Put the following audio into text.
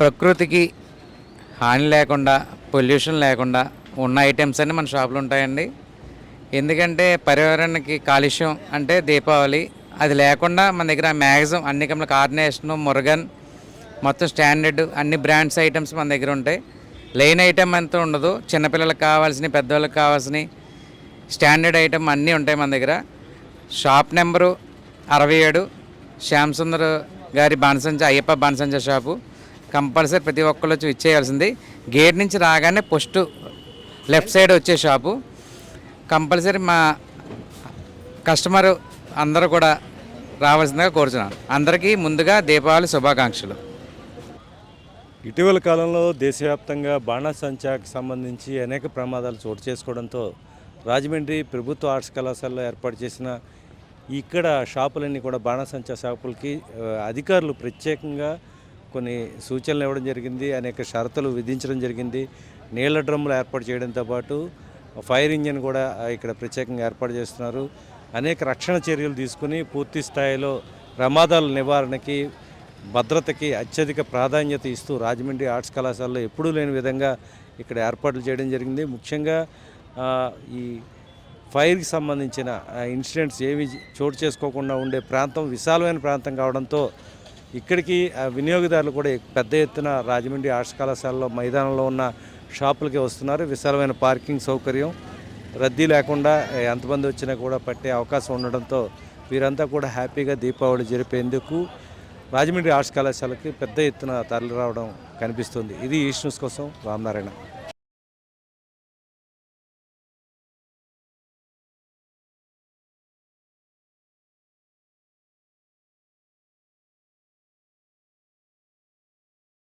ప్రకృతికి హాని లేకుండా పొల్యూషన్ లేకుండా ఉన్న ఐటమ్స్ అన్నీ మన షాపులో ఉంటాయండి. ఎందుకంటే పర్యావరణానికి కాలుష్యం అంటే దీపావళి అది లేకుండా మన దగ్గర మ్యాక్సిమం అన్ని కంపెనీ కార్నేషను మురగన్ మొత్తం స్టాండర్డ్ అన్ని బ్రాండ్స్ ఐటమ్స్ మన దగ్గర ఉంటాయి. లైన్ ఐటమ్ అంతా ఉండదు. చిన్నపిల్లలకు కావాల్సిన పెద్దవాళ్ళకి కావాల్సిన స్టాండర్డ్ ఐటమ్ అన్నీ ఉంటాయి మన దగ్గర. షాప్ నెంబరు అరవై ఏడు శ్యామ్ సుందర్ గారి బాణసంచ అయ్యప్ప బాణసంచ షాపు. కంపల్సరీ ప్రతి ఒక్కళ్ళు వచ్చి ఇచ్చేయాల్సింది గేట్ నుంచి రాగానే ఫస్ట్ లెఫ్ట్ సైడ్ వచ్చే షాపు. కంపల్సరీ మా కస్టమర్ అందరూ కూడా రావాల్సిందిగా కోరుచున్నాను. అందరికీ ముందుగా దీపావళి శుభాకాంక్షలు. ఇటీవల కాలంలో దేశవ్యాప్తంగా బాణాసంచాకి సంబంధించి అనేక ప్రమాదాలు చోటు చేసుకోవడంతో రాజమండ్రి ప్రభుత్వ ఆర్ట్స్ కళాశాలలో ఏర్పాటు చేసిన ఇక్కడ షాపులన్నీ కూడా బాణసంచా షాపులకి అధికారులు ప్రత్యేకంగా కొన్ని సూచనలు ఇవ్వడం జరిగింది అనేక షరతులు విధించడం జరిగింది. నీళ్ళ డ్రమ్ములు ఏర్పాటు చేయడంతో పాటు ఫైర్ ఇంజిన్ కూడా ఇక్కడ ప్రత్యేకంగా ఏర్పాటు చేస్తున్నారు. అనేక రక్షణ చర్యలు తీసుకుని పూర్తి స్థాయిలో ప్రమాదాల నివారణకి భద్రతకి అత్యధిక ప్రాధాన్యత ఇస్తూ రాజమండ్రి ఆర్ట్స్ కళాశాలలో ఎప్పుడూ లేని విధంగా ఇక్కడ ఏర్పాట్లు చేయడం జరిగింది. ముఖ్యంగా ఈ ఫైర్కి సంబంధించిన ఇన్సిడెంట్స్ ఏవి చోటు చేసుకోకుండా ఉండే ప్రాంతం విశాలమైన ప్రాంతం కావడంతో ఇక్కడికి ఆ, వినియోగదారులు కూడా పెద్ద ఎత్తున రాజమండ్రి ఆర్ట్స్ కళాశాలలో మైదానంలో ఉన్న షాపులకి వస్తున్నారు. విశాలమైన పార్కింగ్ సౌకర్యం రద్దీ లేకుండా ఎంతమంది వచ్చినా కూడా పట్టే అవకాశం ఉండడంతో వీరంతా కూడా హ్యాపీగా దీపావళి జరిపేందుకు రాజమండ్రి ఆర్ట్స్ కళాశాలకి పెద్ద ఎత్తున తరలి రావడం కనిపిస్తుంది. ఇది ఈస్ట్ న్యూస్ కోసం రామనారాయణ.